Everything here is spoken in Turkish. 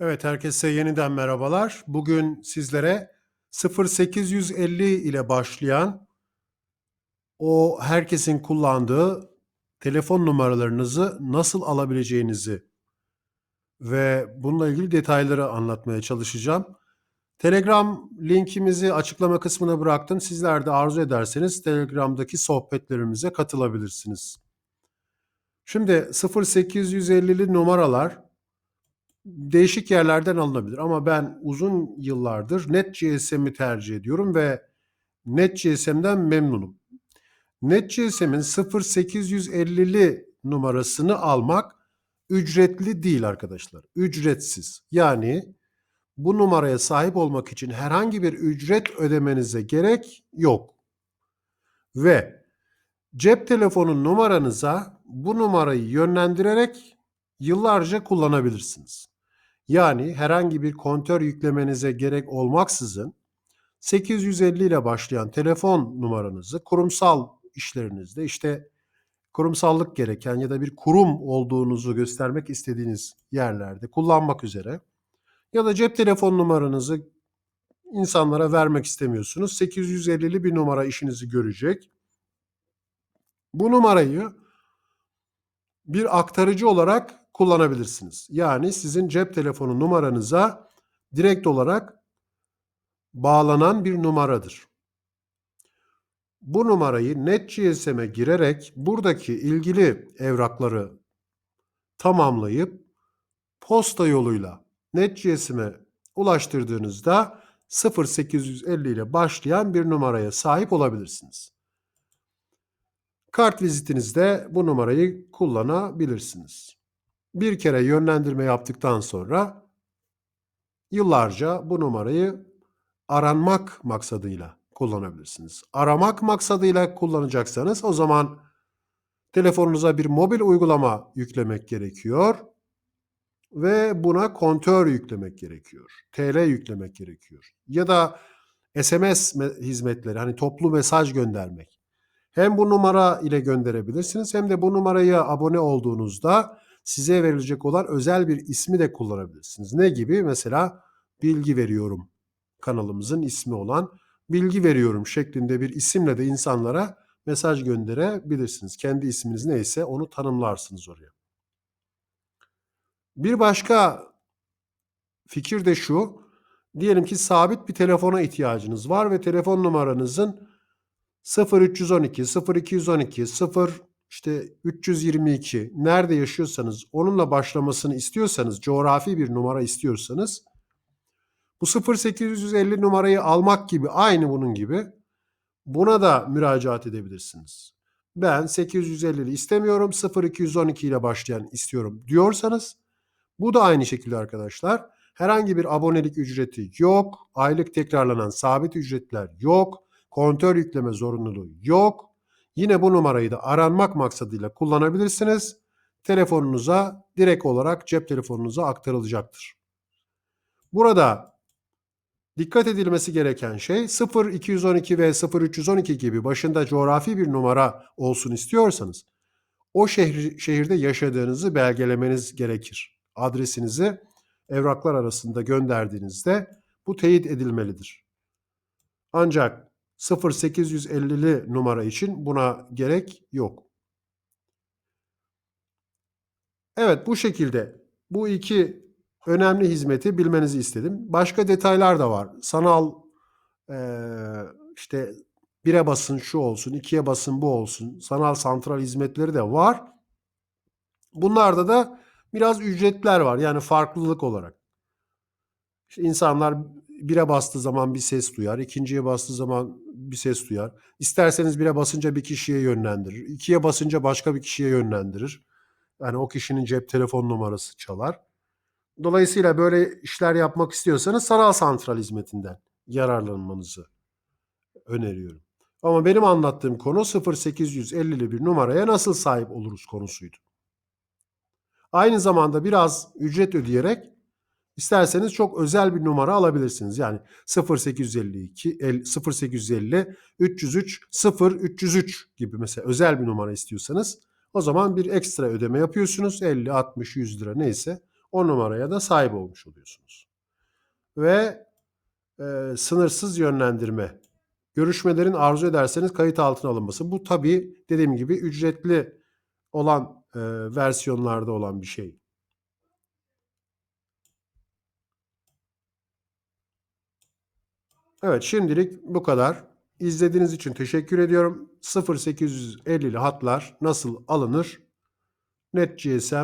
Evet, herkese yeniden merhabalar. Bugün sizlere 0850 ile başlayan o herkesin kullandığı telefon numaralarınızı nasıl alabileceğinizi ve bununla ilgili detayları anlatmaya çalışacağım. Telegram linkimizi açıklama kısmına bıraktım. Sizler de arzu ederseniz Telegram'daki sohbetlerimize katılabilirsiniz. Şimdi 0850'li numaralar değişik yerlerden alınabilir ama ben uzun yıllardır NetGSM'i tercih ediyorum ve NetGSM'den memnunum. NetGSM'in 0850'li numarasını almak ücretli değil arkadaşlar. Ücretsiz. Yani bu numaraya sahip olmak için herhangi bir ücret ödemenize gerek yok. Ve cep telefonu numaranıza bu numarayı yönlendirerek yıllarca kullanabilirsiniz. Yani herhangi bir kontör yüklemenize gerek olmaksızın 850 ile başlayan telefon numaranızı kurumsal işlerinizde işte kurumsallık gereken ya da bir kurum olduğunuzu göstermek istediğiniz yerlerde kullanmak üzere ya da cep telefon numaranızı insanlara vermek istemiyorsunuz. 850'li bir numara işinizi görecek. Bu numarayı bir aktarıcı olarak kullanabilirsiniz. Yani sizin cep telefonu numaranıza direkt olarak bağlanan bir numaradır. Bu numarayı NetGSM'e girerek buradaki ilgili evrakları tamamlayıp posta yoluyla NetGSM'e ulaştırdığınızda 0850 ile başlayan bir numaraya sahip olabilirsiniz. Kart vizitinizde bu numarayı kullanabilirsiniz. Bir kere yönlendirme yaptıktan sonra yıllarca bu numarayı aranmak maksadıyla kullanabilirsiniz. Aramak maksadıyla kullanacaksanız o zaman telefonunuza bir mobil uygulama yüklemek gerekiyor ve buna kontör yüklemek gerekiyor. TL yüklemek gerekiyor. Ya da SMS hizmetleri hani toplu mesaj göndermek. Hem bu numara ile gönderebilirsiniz hem de bu numaraya abone olduğunuzda size verilecek olan özel bir ismi de kullanabilirsiniz. Ne gibi? Mesela bilgi veriyorum kanalımızın ismi olan bilgi veriyorum şeklinde bir isimle de insanlara mesaj gönderebilirsiniz. Kendi isminiz neyse onu tanımlarsınız oraya. Bir başka fikir de şu. Diyelim ki sabit bir telefona ihtiyacınız var ve telefon numaranızın 0312, 0212, 0 işte 322 nerede yaşıyorsanız onunla başlamasını istiyorsanız coğrafi bir numara istiyorsanız bu 0850 numarayı almak gibi aynı bunun gibi buna da müracaat edebilirsiniz. Ben 850'li istemiyorum 0212 ile başlayan istiyorum diyorsanız bu da aynı şekilde arkadaşlar. Herhangi bir abonelik ücreti yok. Aylık tekrarlanan sabit ücretler yok. Kontör yükleme zorunluluğu yok. Yine bu numarayı da aranmak maksadıyla kullanabilirsiniz. Telefonunuza direkt olarak cep telefonunuza aktarılacaktır. Burada dikkat edilmesi gereken şey 0212 ve 0312 gibi başında coğrafi bir numara olsun istiyorsanız o şehir, şehirde yaşadığınızı belgelemeniz gerekir. Adresinizi evraklar arasında gönderdiğinizde bu teyit edilmelidir. Ancak 0850'li numara için buna gerek yok. Evet bu şekilde bu iki önemli hizmeti bilmenizi istedim. Başka detaylar da var. Sanal e, işte bire basın şu olsun, ikiye basın bu olsun. Sanal santral hizmetleri de var. Bunlarda da biraz ücretler var. Yani farklılık olarak. İşte insanlar bire bastığı zaman bir ses duyar. ikinciye bastığı zaman bir ses duyar. İsterseniz bire basınca bir kişiye yönlendirir. ikiye basınca başka bir kişiye yönlendirir. Yani o kişinin cep telefon numarası çalar. Dolayısıyla böyle işler yapmak istiyorsanız sanal santral hizmetinden yararlanmanızı öneriyorum. Ama benim anlattığım konu 0850'li bir numaraya nasıl sahip oluruz konusuydu. Aynı zamanda biraz ücret ödeyerek İsterseniz çok özel bir numara alabilirsiniz. Yani 0852 0850 303 0303 gibi mesela özel bir numara istiyorsanız o zaman bir ekstra ödeme yapıyorsunuz. 50, 60, 100 lira neyse o numaraya da sahip olmuş oluyorsunuz. Ve e, sınırsız yönlendirme. Görüşmelerin arzu ederseniz kayıt altına alınması. Bu tabii dediğim gibi ücretli olan e, versiyonlarda olan bir şey. Evet şimdilik bu kadar. İzlediğiniz için teşekkür ediyorum. 0850'li hatlar nasıl alınır? NetGSM